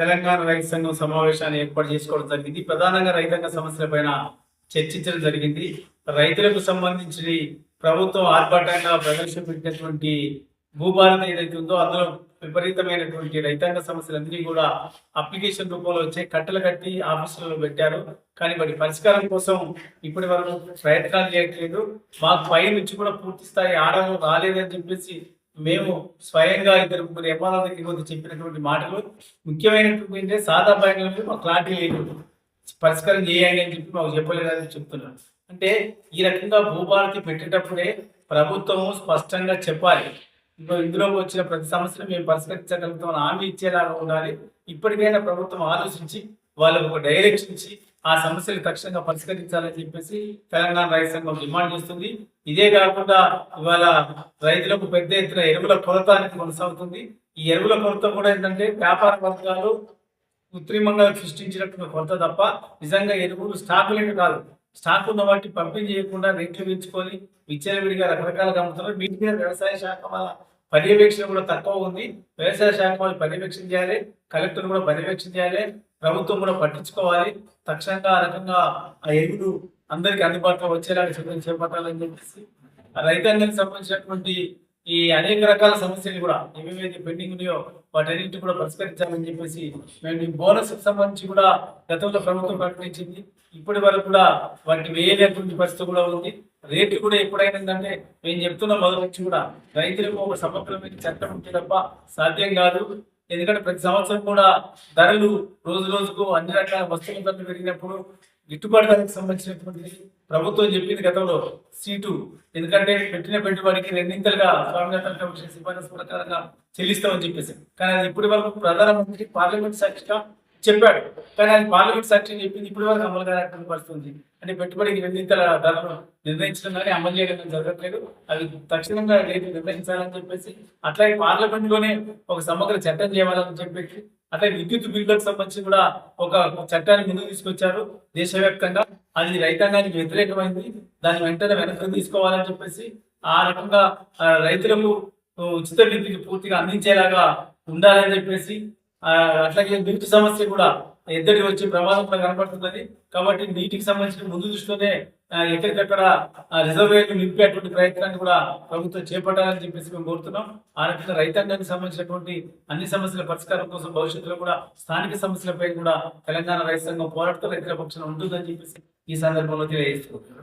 తెలంగాణ రైతు సంఘం సమావేశాన్ని ఏర్పాటు చేసుకోవడం జరిగింది. ప్రధానంగా రైతాంగ సమస్యలపైన చర్చించడం జరిగింది. రైతులకు సంబంధించి ప్రభుత్వం ఆర్భాటంగా ప్రవేశపెట్టినటువంటి భూభారత ఏదైతే ఉందో అందులో విపరీతమైనటువంటి రైతాంగ సమస్యలన్నీ కూడా అప్లికేషన్ రూపంలో వచ్చే కట్టలు కట్టి ఆఫీసులలో పెట్టారు. కానీ వాటి పరిష్కారం కోసం ఇప్పటి వరకు ప్రయత్నాలు చేయట్లేదు. మాకు పై నుంచి కూడా పూర్తి స్థాయి ఆర్డర్ రాలేదని చెప్పేసి మేము స్వయంగా ఇద్దరు ముగ్గురు ఎంఆర్ఓ దగ్గర వచ్చి చెప్పినటువంటి మాటలు ముఖ్యమైనటువంటి సాదా సాదా మీద మాకు క్లారిటీ లేదు. పరిష్కారం చేయాలి అని చెప్పి మాకు చెప్పలేదని చెప్తున్నాను అంటే ఈ రకంగా భూభారతి పెట్టేటప్పుడే ప్రభుత్వము స్పష్టంగా చెప్పాలి. ఇప్పుడు ఇందులోకి వచ్చిన ప్రతి సమస్యను మేము పరిష్కరించగలుగుతాం హామీ ఇచ్చేలాగా ఉండాలి. ఇప్పటికైనా ప్రభుత్వం ఆలోచించి వాళ్ళకు ఒక డైరెక్షన్ ఇచ్చి ఆ సమస్యలు తక్షణంగా పరిష్కరించాలని చెప్పేసి తెలంగాణ రైతు సంఘం డిమాండ్ చేస్తుంది. ఇదే కాకుండా ఇవాళ రైతులకు పెద్ద ఎత్తున ఎరువుల కొరత అనేది కొనసాగుతుంది. ఈ ఎరువుల కొరత కూడా ఏంటంటే వ్యాపార వర్గాలు కృత్రిమంగా సృష్టించినటువంటి కొరత తప్ప నిజంగా ఎరువులు స్టాక్ కాదు. స్టాక్ ఉన్న వాటిని పంపిణీ చేయకుండా రేట్లు పెంచుకొని విచ్చలవిడిగా రకరకాలుగా అమ్ముతున్నారు. వీటి మీద వ్యవసాయ శాఖ వాళ్ళ పర్యవేక్షణ కూడా తక్కువ ఉంది. వ్యవసాయ శాఖ వాళ్ళు పర్యవేక్షణ చేయాలి. కలెక్టర్ కూడా పర్యవేక్షణ చేయాలి. ప్రభుత్వం కూడా పట్టించుకోవాలి. తక్షణంగా ఆ రకంగా ఆ ఎరువులు అందరికి అందుబాటులో వచ్చేలాగా చర్యలు చేపట్టాలని చెప్పేసి ఆ రైతాంగానికి సంబంధించినటువంటి ఈ అనేక రకాల సమస్యలు కూడా ఏమేమైతే పెండింగ్ ఉన్నాయో వాటన్నింటి కూడా పరిష్కరించాలని చెప్పేసి మేము ఈ బోనస్ సంబంధించి కూడా గతంలో ప్రభుత్వం ప్రకటించింది. ఇప్పటి వరకు కూడా వాటిని వేయలేటువంటి పరిస్థితి కూడా ఉంది. రేటు కూడా ఎప్పుడైనాదంటే మేము చెప్తున్న మొదటి నుంచి కూడా రైతులకు ఒక సమగ్రమైన చట్టం ఉంటే తప్ప సాధ్యం కాదు. ఎందుకంటే ప్రతి సంవత్సరం కూడా ధరలు రోజు రోజుకు అన్ని రకాల వస్తువుల ధరలు పెరిగినప్పుడు గిట్టుబాటు ధరకు సంబంధించినటువంటి ప్రభుత్వం చెప్పింది గతంలో సీటు ఎందుకంటే పెట్టిన పెట్టుబడికి రెండింతలుగా స్వామినాథన్ కమిషన్ సిఫారసు ప్రకారంగా చెల్లిస్తామని చెప్పేసి. కానీ అది ఇప్పటి వరకు ప్రధానమంత్రి పార్లమెంట్ సాక్షిగా చెప్పాడు. కానీ అది పార్లమెంట్ సాక్షి చెప్పింది ఇప్పుడు వరకు అమలు కానటువంటి పరిస్థితి అంటే పెట్టుబడికి రెండింతల ధరను నిర్ణయించడం కానీ అమలు చేయడం జరగట్లేదు. అది తక్షణంగా రేటు నిర్ణయించాలని చెప్పేసి అట్లాగే పార్లమెంట్లోనే ఒక సమగ్ర చట్టం చేయాలని చెప్పేసి అట్లాగే విద్యుత్ బిల్లులకు సంబంధించి కూడా ఒక చట్టాన్ని ముందుకు తీసుకొచ్చారు దేశవ్యాప్తంగా. అది రైతాంగానికి వ్యతిరేకమైంది. దాన్ని వెంటనే వెనక్కి తీసుకోవాలని చెప్పేసి ఆ రకంగా రైతులకు ఉచిత విద్యుత్ పూర్తిగా అందించేలాగా ఉండాలని చెప్పేసి అట్లాగే నీటి సమస్య కూడా ఎద్దడి వచ్చే ప్రమాదంలో కనపడుతున్నది. కాబట్టి నీటికి సంబంధించిన ముందు దృష్టిలోనే ఎక్కడికక్కడ రిజర్వేర్లు నింపేటువంటి ప్రయత్నాన్ని కూడా ప్రభుత్వం చేపట్టాలని చెప్పేసి మేము కోరుతున్నాం. ఆ రకంగా రైతాంగానికి సంబంధించినటువంటి అన్ని సమస్యల పరిష్కారం కోసం భవిష్యత్తులో కూడా స్థానిక సమస్యలపై కూడా తెలంగాణ రైతు సంఘం పోరాటతో రైతుల పక్షాన ఉంటుందని చెప్పేసి ఈ సందర్భంలో తెలియజేస్తున్నాం.